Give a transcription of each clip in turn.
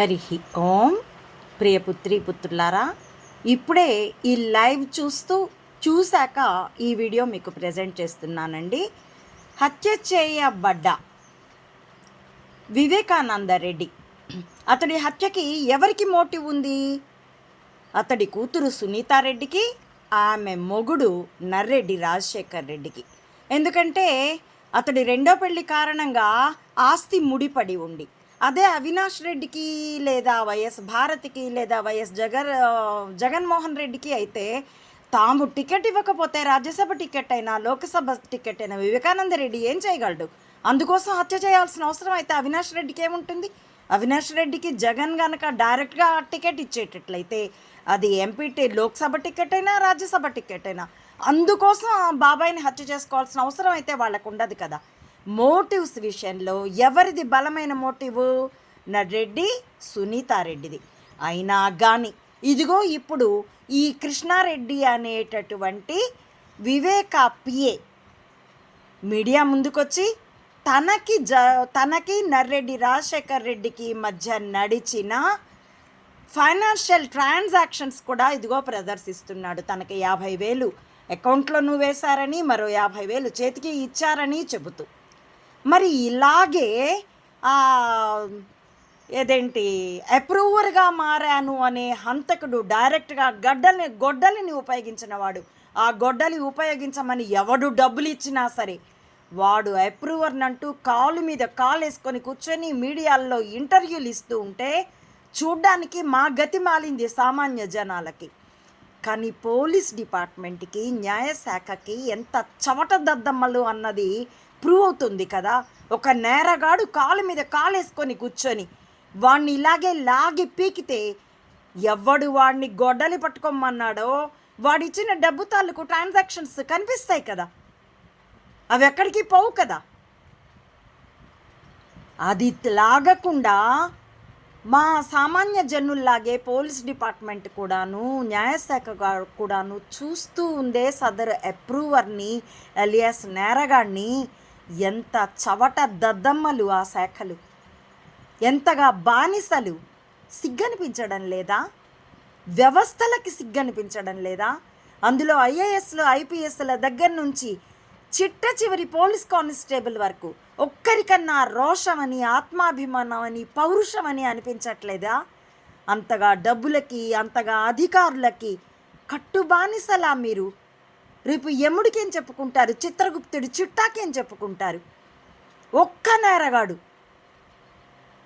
హరి ఓం ప్రియపుత్రి పుత్రులారా ఇప్పుడే ఈ లైవ్ చూస్తూ చూశాక ఈ వీడియో మీకు ప్రజెంట్ చేస్తున్నానండి. హత్య చేయబడ్డ వివేకానంద రెడ్డి. అతడి హత్యకి ఎవరికి మోటివ్ ఉంది? అతడి కూతురు సునీతారెడ్డికి ఆమె మొగుడు నర్రెడ్డి రాజశేఖర్ రెడ్డికి. ఎందుకంటే అతడి రెండో పెళ్ళి కారణంగా ఆస్తి ముడిపడి ఉంది అదే అవినాష్ రెడ్డికి లేదా వైఎస్ భారతికి లేదా వైఎస్ జగన్ జగన్మోహన్ రెడ్డికి అయితే తాము టికెట్ ఇవ్వకపోతే రాజ్యసభ టికెట్ అయినా లోకసభ టికెట్ అయినా వివేకానంద రెడ్డి ఏం చేయగలడు? అందుకోసం హత్య చేయాల్సిన అవసరం అయితే అవినాష్ రెడ్డికి ఏముంటుంది? అవినాష్ రెడ్డికి జగన్ గనక డైరెక్ట్గా టికెట్ ఇచ్చేటట్లయితే అది ఎంపీటీ లోక్సభ టికెట్ అయినా రాజ్యసభ టికెట్ అయినా అందుకోసం బాబాయ్ని బాబాయిని హత్య చేసుకోవాల్సిన అవసరం అయితే వాళ్ళకు ఉండదు కదా. మోటివ్స్ విషయంలో ఎవరిది బలమైన మోటివ్? రెడ్డి సునీతారెడ్డిది. అయినా కానీ ఇదిగో ఇప్పుడు ఈ కృష్ణారెడ్డి అనేటటువంటి వివేక పిఏ మీడియా ముందుకొచ్చి తనకి జ తనకి నర్రెడ్డి రాజశేఖర్ రెడ్డికి మధ్య నడిచిన ఫైనాన్షియల్ ట్రాన్సాక్షన్స్ కూడా ఇదిగో ప్రదర్శిస్తున్నాడు. తనకి యాభై వేలు అకౌంట్లోనూ వేశారని మరో యాభై వేలు చేతికి ఇచ్చారని చెబుతూ. మరి ఇలాగే ఏదేంటి అప్రూవర్గా మారాను అనే హంతకుడు డైరెక్ట్గా గడ్డల్ని గొడ్డలిని ఉపయోగించిన వాడు ఆ గొడ్డలి ఉపయోగించమని ఎవడు డబ్బులు ఇచ్చినా సరే వాడు అప్రూవర్నంటూ కాలు మీద కాలు వేసుకొని కూర్చొని మీడియాల్లో ఇంటర్వ్యూలు ఇస్తూ ఉంటే చూడ్డానికి మా గతి మాలింది సామాన్య జనాలకి. కానీ పోలీస్ డిపార్ట్మెంట్కి న్యాయశాఖకి ఎంత చవట దద్దమ్మలు అన్నది ప్రూవ్ అవుతుంది కదా. ఒక నేరగాడు కాలు మీద కాలేసుకొని కూర్చొని వాణ్ణి ఇలాగే లాగి పీకితే ఎవడు వాడిని గొడ్డలి పట్టుకోమన్నాడో? వాడిచ్చిన డబ్బు తాలూకు ట్రాన్సాక్షన్స్ కనిపిస్తాయి కదా. అవి ఎక్కడికి పోవు కదా. అది లాగకుండా మా సామాన్య జనుల్లాగే పోలీస్ డిపార్ట్మెంట్ కూడాను న్యాయశాఖ కూడాను చూస్తూ ఉందే సదరు అప్రూవర్ని అలియాస్ నేరగాడిని ఎంత చవట దద్దమ్మలు ఆ శాఖలు. ఎంతగా బానిసలు సిగ్గనిపించడం లేదా? వ్యవస్థలకి సిగ్గనిపించడం లేదా? అందులో ఐఏఎస్లు ఐపీఎస్ల దగ్గర నుంచి చిట్ట చివరి పోలీస్ కానిస్టేబుల్ వరకు ఒక్కరికన్నా రోషమని ఆత్మాభిమానం అని పౌరుషమని అనిపించట్లేదా? అంతగా డబ్బులకి అంతగా అధికారులకి కట్టుబానిసలా మీరు రేపు యముడికేం చెప్పుకుంటారు? చిత్రగుప్తుడు చిట్టాకేం చెప్పుకుంటారు? ఒక్క నేరగాడు.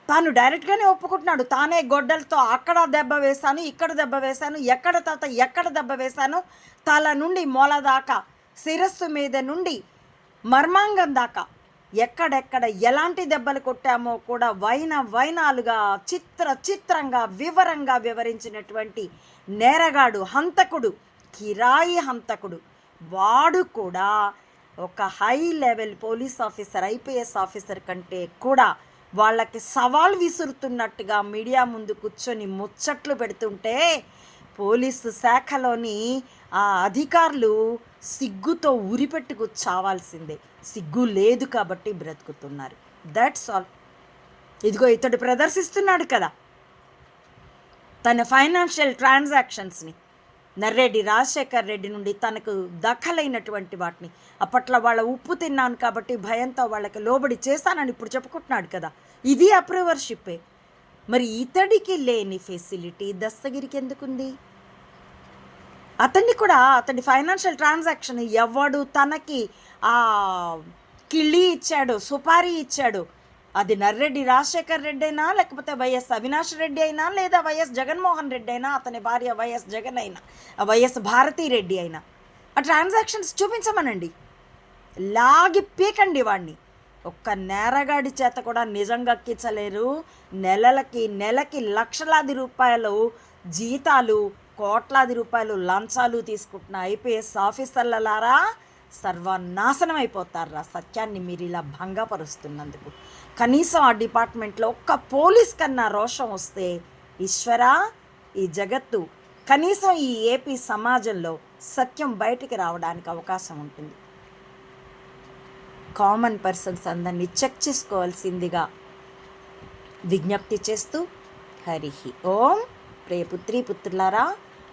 తాను డైరెక్ట్గానే ఒప్పుకుంటున్నాడు. తానే గొడ్డలతో అక్కడ దెబ్బ వేశాను ఇక్కడ దెబ్బ వేశాను ఎక్కడ తాత ఎక్కడ దెబ్బ వేశాను తల నుండి మొల దాకా శిరస్సు మీద నుండి మర్మాంగం దాకా ఎక్కడెక్కడ ఎలాంటి దెబ్బలు కొట్టామో కూడా వైన వైనాలుగా చిత్ర చిత్రంగా వివరంగా వివరించినటువంటి నేరగాడు హంతకుడు కిరాయి హంతకుడు. వాడు కూడా ఒక high level police officer IPS officer కంటే కూడా వాళ్ళకి సవాల్ విసురుతున్నట్టుగా మీడియా ముందు కూర్చొని ముచ్చట్లు పెడుతుంటే పోలీసు శాఖలోని ఆ అధికారులు సిగ్గుతో ఉరిపెట్టుకు చావాల్సిందే. సిగ్గు లేదు కాబట్టి బ్రతుకుతున్నారు. దట్స్ ఆల్ ఇదిగో ఇతడు ప్రదర్శిస్తున్నాడు కదా తన ఫైనాన్షియల్ ట్రాన్సాక్షన్స్ని. నర్రెడ్డి రాజశేఖర్ రెడ్డి నుండి తనకు దఖలైనటువంటి వాటిని. అప్పట్లో వాళ్ళ ఉప్పు తిన్నాను కాబట్టి భయంతో వాళ్ళకి లోబడి చేశానని ఇప్పుడు చెప్పుకుంటున్నాడు కదా. ఇది అప్రూవర్షిప్పే. మరి ఇతడికి లేని ఫెసిలిటీ దస్తగిరికి ఎందుకుంది? అతన్ని కూడా అతని ఫైనాన్షియల్ ట్రాన్సాక్షన్ ఎవడు తనకి ఆ కిళ్ళి ఇచ్చాడు సుపారీ ఇచ్చాడు అది నర్రెడ్డి రాజశేఖర్ రెడ్డి అయినా లేకపోతే వైఎస్ అవినాష్ రెడ్డి అయినా లేదా వైఎస్ జగన్మోహన్ రెడ్డి అయినా అతని భార్య వైఎస్ జగన్ అయినా వైఎస్ భారతీ రెడ్డి అయినా. ఆ ట్రాన్సాక్షన్స్ చూపించమనండి. లాగి పీకండి వాడిని ఒక్క నేరగాడి చేత కూడా నిజంగా ఎక్కించలేరు నెలలకి నెలకి లక్షలాది రూపాయలు జీతాలు కోట్లాది రూపాయలు లంచాలు తీసుకుంటున్న ఐపీఎస్ ఆఫీసర్లలారా సర్వనాశనం అయిపోతారా సత్యాన్ని మీరు ఇలా భంగపరుస్తున్నందుకు. కనీసం ఆ డిపార్ట్మెంట్లో ఒక్క పోలీస్ కన్నా రోషం వస్తే ఈశ్వరా ఈ జగత్తు కనీసం ఈ ఏపీ సమాజంలో సత్యం బయటికి రావడానికి అవకాశం ఉంటుంది. కామన్ పర్సన్స్ అందరినీ చెక్ చేసుకోవాల్సిందిగా విజ్ఞప్తి చేస్తూ హరిహి ఓం ప్రియపుత్రి పుత్రులారా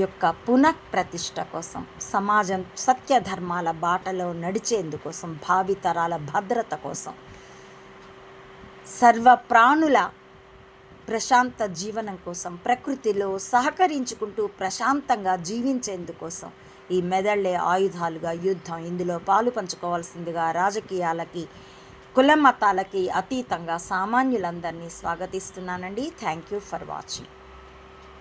యొక్క పునఃప్రతిష్ట కోసం సమాజం సత్యధర్మాల బాటలో నడిచేందుకోసం భావితరాల భద్రత కోసం సర్వ ప్రాణుల ప్రశాంత జీవనం కోసం ప్రకృతిలో సహకరించుకుంటూ ప్రశాంతంగా జీవించేందుకోసం ఈ మెదళ్ళే ఆయుధాలుగా యుద్ధం. ఇందులో పాలు పంచుకోవాల్సిందిగా రాజకీయాలకి కుల మతాలకి అతీతంగా సామాన్యులందరినీ స్వాగతిస్తున్నానండి. Thank you for watching